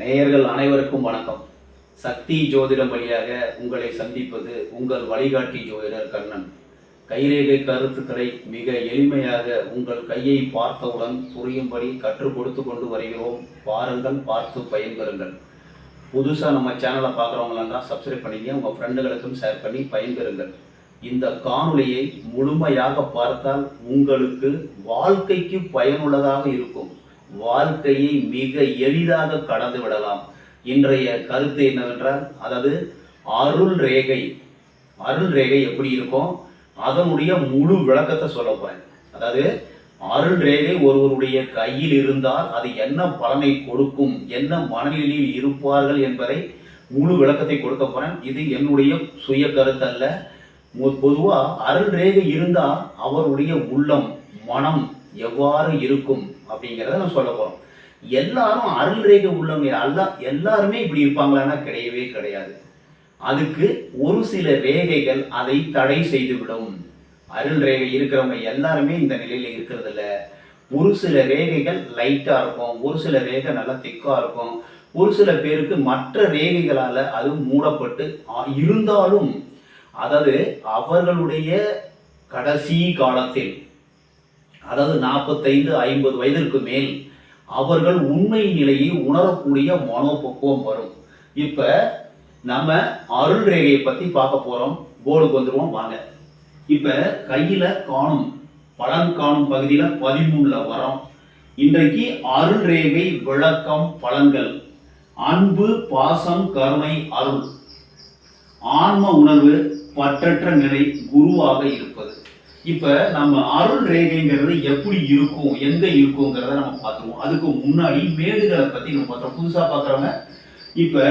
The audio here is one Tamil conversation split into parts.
நேயர்கள் அனைவருக்கும் வணக்கம். சக்தி ஜோதிடம் வழியாக உங்களை சந்திப்பது உங்கள் வழிகாட்டி ஜோதிடர் கண்ணன். கைரேகை கருத்துக்களை மிக எளிமையாக உங்கள் கையை பார்த்தவுடன் புரியும்படி கற்றுக் கொடுத்து கொண்டு வருகிறோம். பாருங்கள் பார்த்து பயன்பெறுங்கள். புதுசாக நம்ம சேனலை பார்க்குறவங்களெல்லாம் சப்ஸ்கிரைப் பண்ணிங்க உங்கள் ஃப்ரெண்டுகளுக்கும் ஷேர் பண்ணி பயன்பெறுங்கள். இந்த காணொளியை முழுமையாக பார்த்தால் உங்களுக்கு வாழ்க்கைக்கு பயனுள்ளதாக இருக்கும். வாழ்க்கையை மிக எளிதாக கடந்து விடலாம். இன்றைய கருத்து என்னவென்றால் அதாவது அருள் ரேகை. அருள் ரேகை எப்படி இருக்கும்? அதனுடைய முழு விளக்கத்தை சொல்ல போறேன். அதாவது அருள் ரேகை ஒருவருடைய கையில் இருந்தால் அது என்ன பலனை கொடுக்கும் என்ன மனநிலையில் இருப்பார்கள் என்பதை முழு விளக்கத்தை கொடுக்க போறேன். இது என்னுடைய சுய கருத்து அல்ல பொதுவாக அருள் ரேகை இருந்தால் அவருடைய உள்ளம் மனம் எவ்வாறு இருக்கும்? அப்படிங்கிறத நம்ம சொல்ல போகிறோம் எல்லாரும் அருள் ரேகை உள்ளவங்க எல்லா எல்லாருமே இப்படி இருப்பாங்களான்னா கிடையவே கிடையாது. அதுக்கு ஒரு சில ரேகைகள் அதை தடை செய்துவிடும். அருள் ரேகை இருக்கிறவங்க எல்லாருமே இந்த நிலையில் இருக்கிறதில்ல. ஒரு சில ரேகைகள் லைட்டாக இருக்கும் ஒரு சில ரேகை நல்லா திக்காக இருக்கும். ஒரு சில பேருக்கு மற்ற ரேகைகளால் அது மூடப்பட்டு இருந்தாலும் அதாவது அவர்களுடைய கடைசி காலத்தில் அதாவது நாற்பத்தைந்து ஐம்பது வயதிற்கு மேல் அவர்கள் உண்மை நிலையை உணரக்கூடிய மனோபக்குவம் வரும். இப்ப நம்ம அருள் ரேகையை பத்தி பார்க்க போறோம். போர்டுக்கு வந்துருவோம் வாங்க. இப்ப கையில காணும் பலன் காணும் பகுதியில பதிமூணுல வரோம் இன்றைக்கு அருள் ரேகை விளக்கம் பலன்கள். அன்பு பாசம் கருணை அருள். ஆன்ம உணர்வு பற்றற்ற நிலை குருவாக இருப்பது. இப்போ நம்ம அருள் ரேகைங்கிறது எப்படி இருக்கும் எங்க இருக்குங்கிறத நம்ம பார்த்துருவோம். அதுக்கு முன்னாடி மேடுகளை பத்தி நம்ம பார்த்தோம். புதுசா பார்க்குறவங்க இப்ப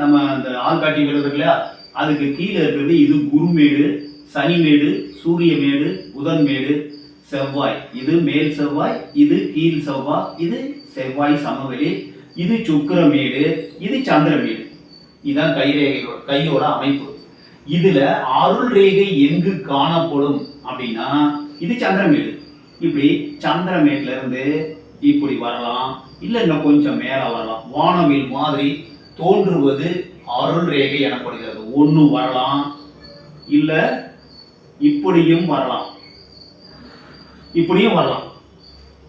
நம்ம அந்த ஆள்காட்டி விழுது இல்லையா? அதுக்கு கீழே இருக்கிறது இது குருமேடு சனிமேடு சூரியமேடு புதன் மேடு செவ்வாய். இது மேல் செவ்வாய் இது கீழ் செவ்வாய் இது செவ்வாய் சமவெளி இது சுக்கிரமேடு இது சந்திரமேடு இதுதான் கைரேகையோட கையோட அமைப்பு. இதுல அருள் ரேகை எங்கு காணப்படும்? அப்படின்னா இது சந்திரமேடு. இப்படி சந்திரமேட்ல இருந்து இப்படி வரலாம் இல்ல இன்னும் கொஞ்சம் மேல வரலாம். வானவில் மாதிரி தோன்றுவது அருள் ரேகை எனப்படுகிறது. ஒண்ணு வரலாம் இல்ல இப்படியும் வரலாம். இப்படியும் வரலாம்.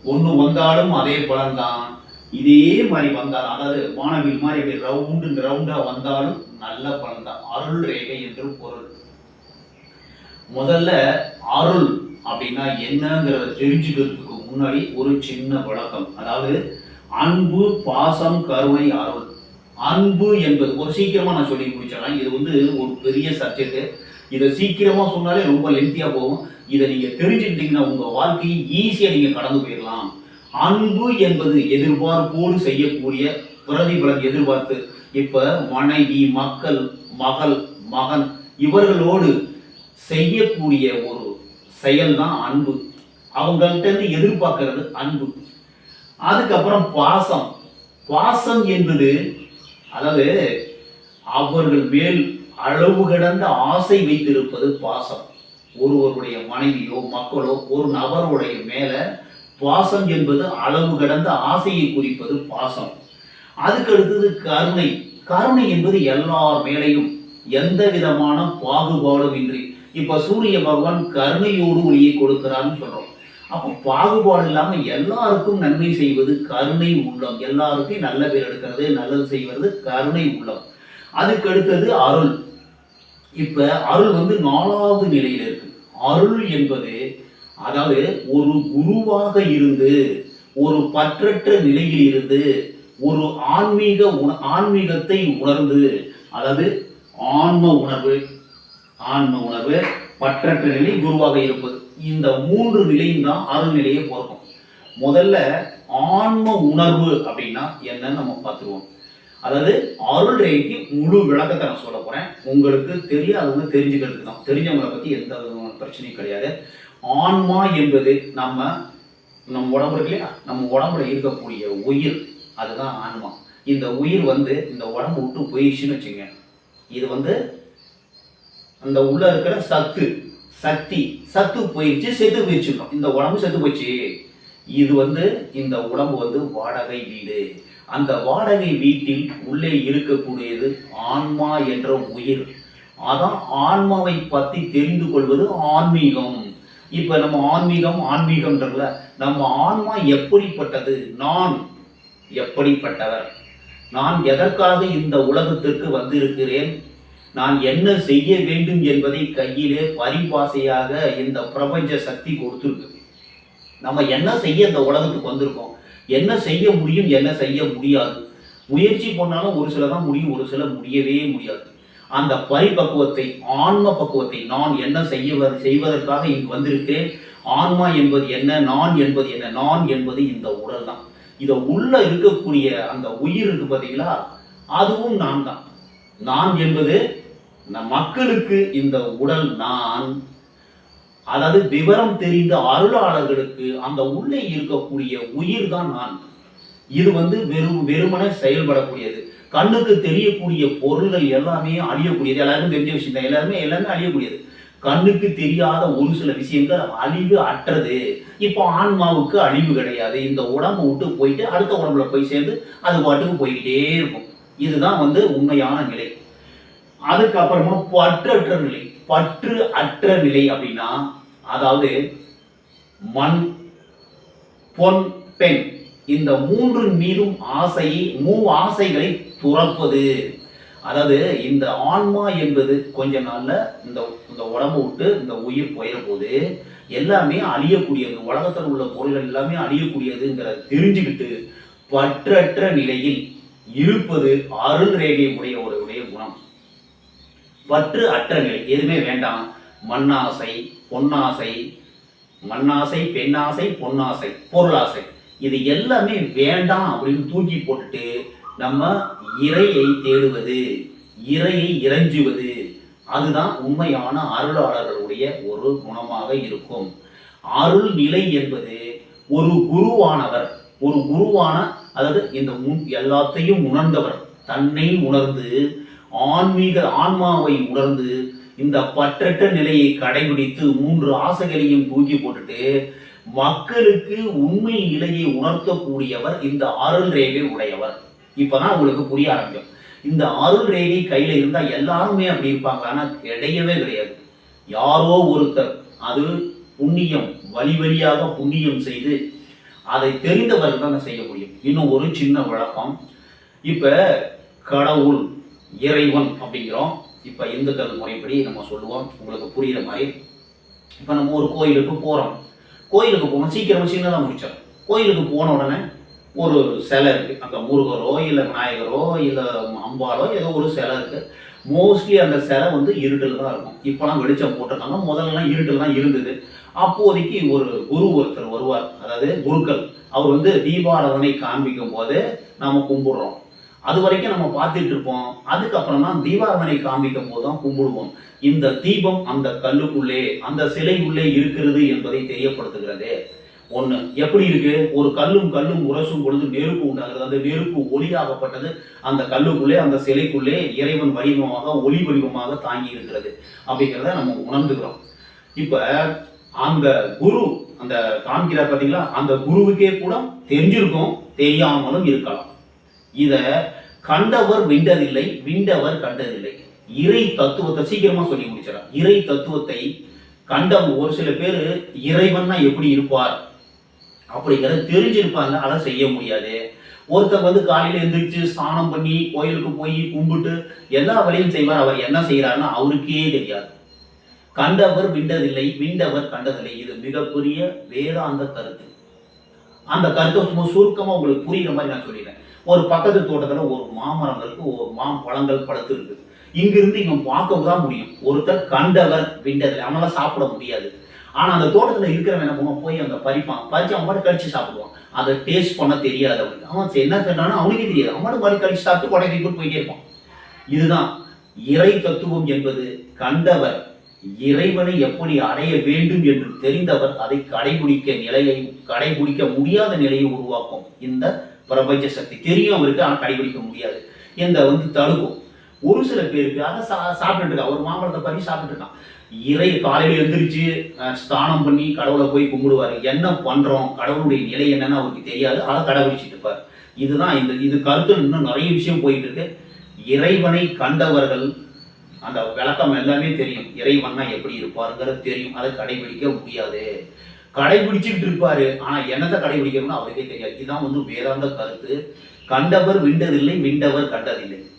ஒண்ணு வந்தாலும் அதே பலன்தான். இதே மாதிரி வந்தாலும் அதாவது வானவில் மாதிரி இப்படி ரவுண்டு ரவுண்டா வந்தாலும் நல்ல பலன்தான். அருள் ரேகை என்று பொருள். முதல்ல அருள் அப்படின்னா என்னங்கிறத தெரிஞ்சுக்கிறதுக்கு முன்னாடி ஒரு சின்ன விளக்கம். அதாவது அன்பு பாசம் கருணை அருள். அன்பு என்பது ஒரு சீக்கிரமா நான் சொல்லி முடிச்சிடலாம் இது வந்து ஒரு பெரிய சப்ஜெக்ட் இதை சீக்கிரமா சொன்னாலே ரொம்ப லென்த்தியா போகும். இதை நீங்க தெரிஞ்சுக்கிட்டீங்கன்னா உங்க வாழ்க்கையை ஈஸியா நீங்க கடந்து போயிடலாம். அன்பு என்பது எதிர்பார்ப்போடு செய்யக்கூடிய பிரதிபலன் எதிர்பார்த்து இப்ப மனைவி மக்கள் மகள் மகன் இவர்களோடு செய்யக்கூடிய ஒரு செயல் தான் அன்பு. அவங்கள்ட்ட இருந்து அன்பு. அதுக்கப்புறம் பாசம். பாசம் என்பது அதாவது அவர்கள் மேல் அளவு கடந்த ஆசை வைத்திருப்பது பாசம். ஒருவருடைய மனைவியோ மக்களோ ஒரு நபருடைய மேல பாசம் என்பது அளவு கடந்த ஆசையை குறிப்பது பாசம். அதுக்கு அடுத்தது கருணை. கருணை என்பது எல்லார் மேலையும் எந்த விதமான பாகுபாடும் இன்றி இப்போ சூரிய பகவான் கருணையோடு ஒளியை கொடுக்கிறான்னு சொல்கிறோம் அப்போ பாகுபாடு இல்லாமல் எல்லாருக்கும் நன்மை செய்வது கருணை உள்ளம். எல்லாருக்கும் நல்ல பேர் எடுக்கிறது நல்லது செய்வது கருணை உள்ளம். அதுக்கு அடுத்தது அருள். இப்போ அருள் வந்து நாலாவது நிலையில் இருக்கு. அருள் என்பது அதாவது ஒரு குருவாக இருந்து ஒரு பற்றற்ற நிலையில் இருந்து ஒரு ஆன்மீக உண ஆன்மீகத்தை உணர்ந்து அதாவது ஆன்ம உணர்வு ஆன்ம உணர்வு பற்றற்ற நிலை குருவாக இருப்பது. இந்த மூன்று நிலையும் தான் அருள்நிலையை நிலையை முதல்ல ஆன்ம உணர்வு அப்படின்னா என்னன்னு நம்ம பார்த்துருவோம். அதாவது அருள் ரேக்கு முழு விளக்கத்தை நான் சொல்ல போகிறேன் உங்களுக்கு தெரியாதவங்க தெரிஞ்சுக்கிறதுக்கு தான். தெரிஞ்சவங்களை பற்றி எந்த விதமான பிரச்சனையும் கிடையாது. ஆன்மா என்பது நம்ம நம்ம உடம்பு இருக்கு இல்லையா? நம்ம உடம்புல இருக்கக்கூடிய உயிர். அதுதான் ஆன்மா. இந்த உயிர் வந்து இந்த உடம்பு விட்டு போயிடுச்சுன்னு வச்சுங்க இது வந்து அந்த உள்ள இருக்கிற சத்து சக்தி சத்து போயிடுச்சு செத்து போயிடுச்சுக்கணும் இந்த உடம்பு செத்து போச்சு இது வந்து இந்த உடம்பு வந்து வாடகை வீடு. அந்த வாடகை வீட்டில் உள்ளே இருக்கக்கூடியது ஆன்மா என்ற உயிர். அதான் ஆன்மாவை பற்றி தெரிந்து கொள்வது ஆன்மீகம். இப்போ நம்ம ஆன்மீகம் ஆன்மீகம்ன்றல நம்ம ஆன்மா எப்படிப்பட்டது? நான் எப்படிப்பட்டவர்? நான் எதற்காக இந்த உலகத்திற்கு வந்திருக்கிறேன்? நான் என்ன செய்ய வேண்டும் என்பதை கையிலே பரிபாசையாக இந்த பிரபஞ்ச சக்தி கொடுத்துருக்கு நம்ம என்ன செய்ய இந்த உலகத்துக்கு வந்திருக்கோம்? என்ன செய்ய முடியும் என்ன செய்ய முடியாது? முயற்சி பண்ணாலும் ஒரு சில தான் முடியும் ஒரு சில முடியவே முடியாது. அந்த பரிபக்குவத்தை ஆன்ம பக்குவத்தை நான் என்ன செய்ய செய்வதற்காக இங்கு வந்திருக்கிறேன்? ஆன்மா என்பது என்ன நான் என்பது என்ன? நான் என்பது இந்த உடல் தான். இதை உள்ள இருக்கக்கூடிய அந்த உயிர் இருக்கு பார்த்தீங்களா? அதுவும் நான் தான். நான் என்பது மக்களுக்கு இந்த உடல் நான் அதாவது விவரம் தெரிந்த அருளாளர்களுக்கு அந்த உள்ளே இருக்கக்கூடிய உயிர் தான் நான். இது வந்து வெறும் வெறுமனே செயல்படக்கூடியது. கண்ணுக்கு தெரியக்கூடிய பொருள்கள் எல்லாமே அழியக்கூடியது எல்லாருக்கும் தெரிஞ்ச விஷயம் தான். எல்லாருமே எல்லாமே அழியக்கூடியது கண்ணுக்கு தெரியாத ஒரு சில விஷயங்கள் அழிவு அற்றது. இப்போ ஆன்மாவுக்கு அழிவு கிடையாது. இந்த உடம்பு விட்டு போயிட்டு அடுத்த உடம்புல போய் சேர்ந்து அது பாட்டுக்கு போய்கிட்டே இருக்கும். இதுதான் வந்து உண்மையான நிலை. அதுக்கப்புறமா பற்றற்ற நிலை பற்று அற்ற நிலை அப்படின்னா அதாவது மண் பொன் பெண் இந்த மூன்று மீதும் ஆசையை மூ ஆசைகளை துறப்பது. அதாவது இந்த ஆன்மா என்பது கொஞ்ச நாள்ல இந்த இந்த உடம்பு விட்டு இந்த உயிர் போயிட போது எல்லாமே அழியக்கூடியது உலகத்தில் உள்ள பொருள்கள் எல்லாமே அழியக்கூடியதுங்கிறத தெரிஞ்சுக்கிட்டு பற்றற்ற நிலையில் இருப்பது அருள் ரேகை உடைய ஒரு பற்று அற்ற நிலை எதுவுமே வேண்டாம். மண்ணாசை பொன்னாசை மண்ணாசை பெண்ணாசை பொன்னாசை பொருளாசை. இது எல்லாமே வேண்டாம் அப்படின்னு தூக்கி போட்டுட்டு நம்ம இறையை தேடுவது இறையை இறைஞ்சுவது. அதுதான் உண்மையான அருளாளர்களுடைய ஒரு குணமாக இருக்கும். அருள் நிலை என்பது ஒரு குருவானவர் ஒரு குருவான அதாவது இந்த முன் எல்லாத்தையும் உணர்ந்தவர் தன்னை உணர்ந்து ஆன்மீக ஆன்மாவை உணர்ந்து இந்த பற்றற்ற நிலையை கடைபிடித்து மூன்று ஆசைகளையும் தூக்கி போட்டுட்டு மக்களுக்கு உண்மை நிலையை உணர்த்தக்கூடியவர் இந்த அருள் ரேகை உடையவர். இப்பதான் உங்களுக்கு புரிய ஆரம்பிக்கும். இந்த அருள் ரேகை கையில இருந்தா எல்லாருமே அப்படி இருப்பாங்க. ஆனா கிடையவே கிடையாது. யாரோ ஒருத்தர் அது புண்ணியம் வழி வழியாக புண்ணியம் செய்து அதை தெரிந்தவர்கள் தான் செய்ய முடியும் இன்னும் ஒரு சின்ன விளக்கம் இப்ப கடவுள் இறைவன் அப்படிங்கிறோம். இப்போ இந்துக்கள் முறைப்படி நம்ம சொல்லுவோம். உங்களுக்கு புரியுற மாதிரி. இப்போ நம்ம ஒரு கோயிலுக்கு போகிறோம் கோயிலுக்கு போகணும். சீக்கிரமாக சின்னதாக முடிச்சோம் கோயிலுக்கு போன உடனே ஒரு சிலை இருக்குது அங்கே முருகரோ இல்லை விநாயகரோ இல்லை அம்பாலோ ஏதோ ஒரு சிலை இருக்குது மோஸ்ட்லி அந்த சிலை வந்து இருட்டில் தான் இருக்கும். இப்போலாம் வெளிச்சம் போட்டிருக்காங்க. முதல்லலாம் இருட்டில் தான் இருந்தது. அப்போதைக்கு ஒரு குரு ஒருத்தர் வருவார். அதாவது குருக்கள். அவர் வந்து தீபாராதனை காண்பிக்கும் போது நாம் கும்பிடுறோம். அது வரைக்கும் நம்ம பார்த்துட்டு இருப்போம். அதுக்கப்புறம் தான் தீபாராதனை காண்பிக்கும் தான் கும்பிடுவோம். இந்த தீபம் அந்த கல்லுக்குள்ளே அந்த சிலை உள்ளே இருக்கிறது என்பதை தெரியப்படுத்துகிறது. ஒண்ணு எப்படி இருக்கு? ஒரு கல்லும் கல்லும் உரசும் பொழுது நெருப்பு உண்டாகிறது. அந்த நெருப்பு ஒளியாகப்பட்டது அந்த கல்லுக்குள்ளே அந்த சிலைக்குள்ளே இறைவன் வடிவமாக ஒளி வடிவமாக தாங்கி இருக்கிறது. அப்படிங்கிறத நம்ம உணர்ந்துக்கிறோம். இப்ப அந்த குரு அந்த காண்கிறார் பார்த்தீங்களா அந்த குருவுக்கே கூட தெரிஞ்சிருக்கும் தெரியாமலும் இருக்கலாம். இதை கண்டவர் விண்டதில்லை விண்டவர் கண்டதில்லை. இறை தத்துவத்தை சீக்கிரமா சொல்லி முடிச்சிடலாம். இறை தத்துவத்தை கண்டவங்க ஒரு சில பேர் இறைவன்னா எப்படி இருப்பார்? அப்படிங்கிறத தெரிஞ்சிருப்பாங்க. அதை செய்ய முடியாது. ஒருத்தர் வந்து காலையில எந்திரிச்சு ஸ்நானம் பண்ணி கோயிலுக்கு போய் கும்பிட்டு எல்லா வேலையும் செய்வார். அவர் என்ன செய்யறாருன்னு அவருக்கே தெரியாது. கண்டவர் விண்டதில்லை விண்டவர் கண்டதில்லை. இது மிகப்பெரிய வேதாந்த கருத்து. அந்த கருத்தை சும்மா சுருக்கமா உங்களுக்கு புரியுற மாதிரி நான் சொல்லிடுறேன். ஒரு பக்கத்து தோட்டத்தில் ஒரு மாமரங்களுக்கு ஒரு மாம்பழங்கள் பழுத்து இருக்கு இங்கிருந்து இவன் பார்க்க தான் முடியும். ஒருத்தர் கண்டவர் விண்டதில் அவனால் சாப்பிட முடியாது. ஆனால் அந்த தோட்டத்தில் இருக்கிறவன் என்ன பண்ணுவான்? போய் அந்த பறிப்பான். பறிச்சு அவன் பாட்டு கழிச்சு சாப்பிடுவான். அதை டேஸ்ட் பண்ண தெரியாது அவனுக்கு. அவன் சரி என்ன சொன்னானோ அவனுக்கே தெரியாது. அவன் பாட்டு கழிச்சு சாப்பிட்டு கொடை போட்டு போயிட்டே இருப்பான். இதுதான் இறை தத்துவம் என்பது. கண்டவர் இறைவனை எப்படி அடைய வேண்டும் என்று தெரிந்தவர் அதை கடைபிடிக்க நிலையை கடைபிடிக்க முடியாத நிலையை உருவாக்கும். இந்த பிரபஞ்ச சக்தி. தெரியும் அவருக்கு ஆனால் கடைபிடிக்க முடியாது. இந்த வந்து தடுக்கும் ஒரு சில பேருக்கு அதை சா சாப்பிட்டுட்டு இருக்கா. ஒரு மாம்பழத்தை பண்ணி சாப்பிட்டுட்டு இருக்கான் இறை காலையில் எழுந்திரிச்சு ஸ்தானம் பண்ணி கடவுளை போய் கும்பிடுவாரு. என்ன பண்ணுறோம் கடவுளுடைய நிலை என்னன்னு அவருக்கு தெரியாது. அதை கடைபிடிச்சிட்டு இருப்பார். இதுதான் இந்த இது கருத்து இன்னும் நிறைய விஷயம் போயிட்டு இருக்கு. இறைவனை கண்டவர்கள் அந்த விளக்கம் எல்லாமே தெரியும். இறைவன்னா எப்படி இருப்பாருங்கிறது தெரியும். அதை கடைபிடிக்க முடியாது. கடைபிடிச்சுக்கிட்டு இருப்பாரு. ஆனா என்னத்தை கடைபிடிக்கணும்னு அவருக்கே தெரியாது. இதுதான் வந்து வேதாந்த கருத்து. கண்டவர் விண்டதில்லை விண்டவர் கண்டதில்லை.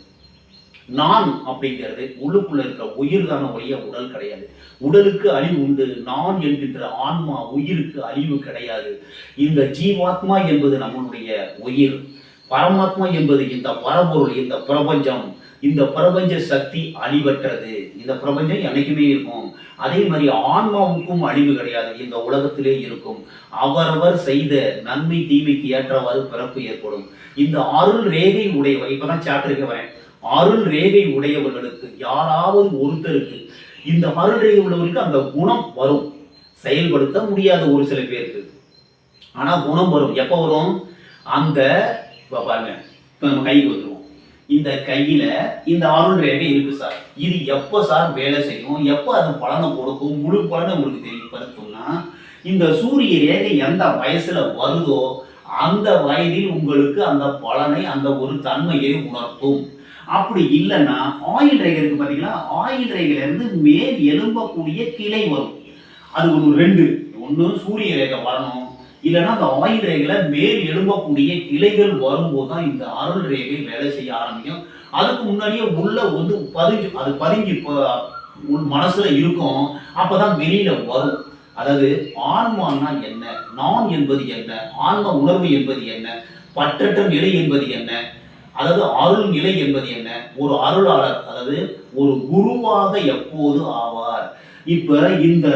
நான் அப்படிங்கிறது உள்ளுக்குள்ள இருக்க உயிர் தான ஒழிய உடல் கிடையாது. உடலுக்கு அழிவு உண்டு. நான் என்கின்ற ஆன்மா உயிருக்கு அழிவு கிடையாது. இந்த ஜீவாத்மா என்பது நம்மளுடைய உயிர். பரமாத்மா என்பது இந்த பரபொருள் இந்த பிரபஞ்சம். இந்த பிரபஞ்ச சக்தி அழிவற்றது. இந்த பிரபஞ்சம் என்னைக்குமே இருக்கும். அதே மாதிரி ஆன்மாவுக்கும் அழிவு கிடையாது. இந்த உலகத்திலே இருக்கும். அவரவர் செய்த நன்மை தீமைக்கு ஏற்றவாறு பிறப்பு ஏற்படும். இந்த அருள் ரேகை உடையவர் இப்பதான் சாப்டருக்கு வரேன். அருள் ரேகை உடையவர்களுக்கு யாராவது ஒருத்தருக்கு இந்த அருள் ரேகை உள்ளவருக்கு அந்த குணம் வரும். செயல்படுத்த முடியாத ஒரு சில பேருக்கு. ஆனா குணம் வரும். எப்போ வரும்? அந்த பாருங்க. நம்ம கைக்கு வந்துடும் இந்த கையில இந்த அருள் ரேகை இருக்கு சார்? இது எப்போ சார் வேலை செய்யும்? எப்போ அது பலனை கொடுக்கும்? முழு பலனை உங்களுக்கு தெரியப்படுத்தும்னா இந்த சூரிய ரேகை எந்த வயசுல வருதோ அந்த வயதில் உங்களுக்கு அந்த பலனை அந்த ஒரு தன்மையை உணர்த்தும். அப்படி இல்லைன்னா ஆயில் ரேகை இருக்கு பாத்தீங்களா? ஆயில் ரேகையிலேருந்து மேல் எழும்பக்கூடிய கிளை வரும். அது ஒரு ரெண்டு. ஒன்று சூரிய ரேகை வரணும் இல்லைன்னா அந்த ஆயில் ரேகையில மேல் எழும்பக்கூடிய கிளைகள் வரும்போது தான் இந்த அருள் ரேகை வேலை செய்ய ஆரம்பிக்கும். அதுக்கு முன்னாடியே உள்ள வந்து பதுங்கி அது பதுங்கி உன் மனசுல இருக்கும். அப்பதான் வெளியில வரும். அதாவது ஆன்மான்னா என்ன? நான் என்பது என்ன? ஆன்ம உணர்வு என்பது என்ன? பற்றற்ற நிலை என்பது என்ன? அதாவது அருள் நிலை என்பது என்ன? ஒரு அருளாளர் அதாவது ஒரு குருவாக எப்போது ஆவார்? இப்ப இந்த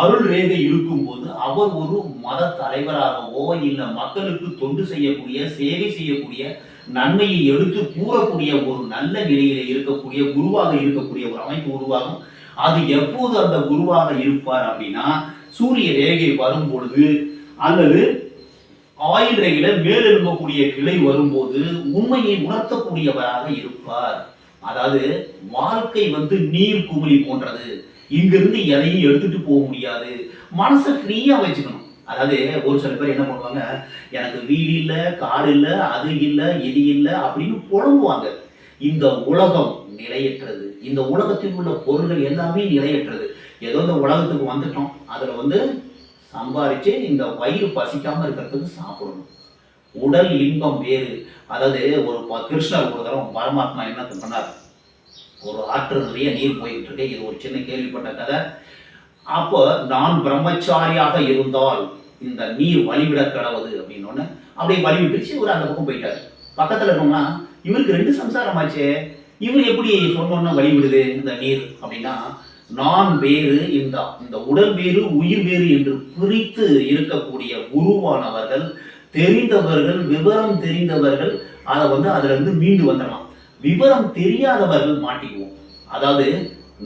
அருள் ரேகை இருக்கும்போது அவர் ஒரு மத தலைவராகவோ இல்லை மக்களுக்கு தொண்டு செய்யக்கூடிய சேவை செய்யக்கூடிய நன்மையை எடுத்து கூறக்கூடிய ஒரு நல்ல நிலையில இருக்கக்கூடிய குருவாக இருக்கக்கூடிய ஒரு அமைப்பு உருவாகும். அது எப்போது அந்த குருவாக இருப்பார் அப்படின்னா சூரிய ரேகை வரும் பொழுது அல்லது ஆயுள் ரேகையில மேலெழும்பக்கூடிய கிளை வரும்போது உண்மையை உணர்த்தக்கூடியவராக இருப்பார். அதாவது வாழ்க்கை வந்து நீர் குமிழி போன்றது. இங்கிருந்து எதையும் எடுத்துட்டு போக முடியாது. மனசை ஃப்ரீயாக வச்சுக்கணும். அதாவது ஒரு சில பேர் என்ன பண்ணுவாங்க எனக்கு வீடு இல்லை கார் இல்லை அது இல்லை இது இல்லை அப்படின்னு புலம்புவாங்க. இந்த உலகம் நிலையற்றது. இந்த உலகத்தில் உள்ள பொருள்கள் எல்லாமே நிலையற்றது. ஏதோ இந்த உலகத்துக்கு வந்துட்டோம். அதில் வந்து சம்பாரித்து இந்த வயிறு பசிக்காமல் இருக்கிறதுக்கு சாப்பிடணும். உடல் இன்பம் வேறு. அதாவது ஒரு கிருஷ்ணர் ஒரு தடவை பரமாத்மா என்ன பண்ணார்? ஒரு ஆற்று நிறைய நீர் போயிட்டு இருக்கு இது ஒரு சின்ன கேள்விப்பட்ட கதை. அப்போ நான் பிரம்மச்சாரியாக இருந்தால் இந்த நீர் வழிவிட கடவுது அப்படின்னு ஒண்ணு அப்படியே வழிவிட்டுச்சு இவர் அந்த பக்கம் போயிட்டாரு. பக்கத்தில் இருக்கோம்னா இவருக்கு ரெண்டு சம்சாரமாச்சே இவர் எப்படி சொன்னோன்னா வழிவிடுது இந்த நீர்? அப்படின்னா நான் வேறு இந்த இந்த உடல் வேறு உயிர் வேறு என்று பிரித்து இருக்கக்கூடிய குருவானவர்கள் தெரிந்தவர்கள் விவரம் தெரிந்தவர்கள் அதை வந்து அதுல இருந்து மீண்டு வந்துடலாம் விவரம் தெரியாதவர்கள் மாட்டிக்குவோம். அதாவது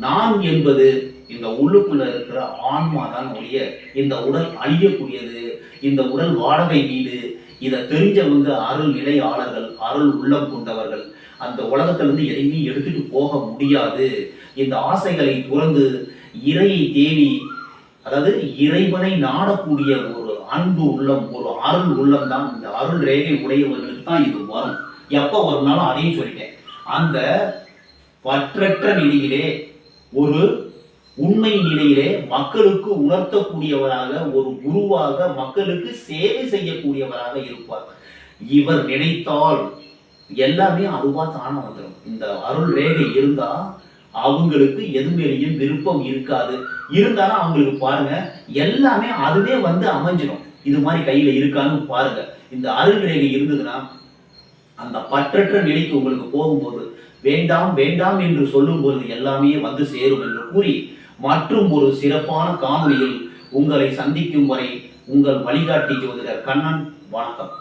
நான் என்பது இந்த உள்ளுக்குள்ள இருக்கிற ஆன்மா தான் ஒழிய இந்த உடல் அழியக்கூடியது இந்த உடல் வாடகை வீடு இதை தெரிஞ்சவங்க அருள் நிலையாளர்கள் அருள் உள்ளம் கொண்டவர்கள் அந்த உலகத்திலிருந்து எதையுமே எடுத்துட்டு போக முடியாது. இந்த ஆசைகளை துறந்து இறையை தேடி அதாவது இறைவனை நாடக்கூடிய ஒரு அன்பு உள்ளம் ஒரு அருள் உள்ளம் தான் இந்த அருள் ரேகை உடையவர்களுக்கு தான் இது வரும். எப்போ வரும்னாலும் அதையும் சொல்லிட்டேன். அந்த பற்றற்ற நிலையிலே ஒரு உண்மை நிலையிலே மக்களுக்கு உணர்த்தக்கூடியவராக ஒரு குருவாக மக்களுக்கு சேவை செய்யக்கூடியவராக இருப்பார். இவர் நினைத்தால் எல்லாமே அதுவா தானா வந்துடும் இந்த அருள் ரேகை இருந்தா அவங்களுக்கு எது மேலேயும் விருப்பம் இருக்காது. இருந்தாலும் அவங்களுக்கு பாருங்க எல்லாமே அதுவே வந்து அமைஞ்சிடும் இது மாதிரி கையில இருக்கான்னு பாருங்க. இந்த அருள் ரேகை இருந்ததுன்னா அந்த பற்றற்ற நிலைக்கு உங்களுக்கு போகும்போது வேண்டாம் வேண்டாம் என்று சொல்லும்போது எல்லாமே வந்து சேரும் என்று கூறி மற்றும் ஒரு சிறப்பான காணொளியில் உங்களை சந்திக்கும் வரை உங்கள் வழிகாட்டி ஜோதிடர் கண்ணன் வணக்கம்.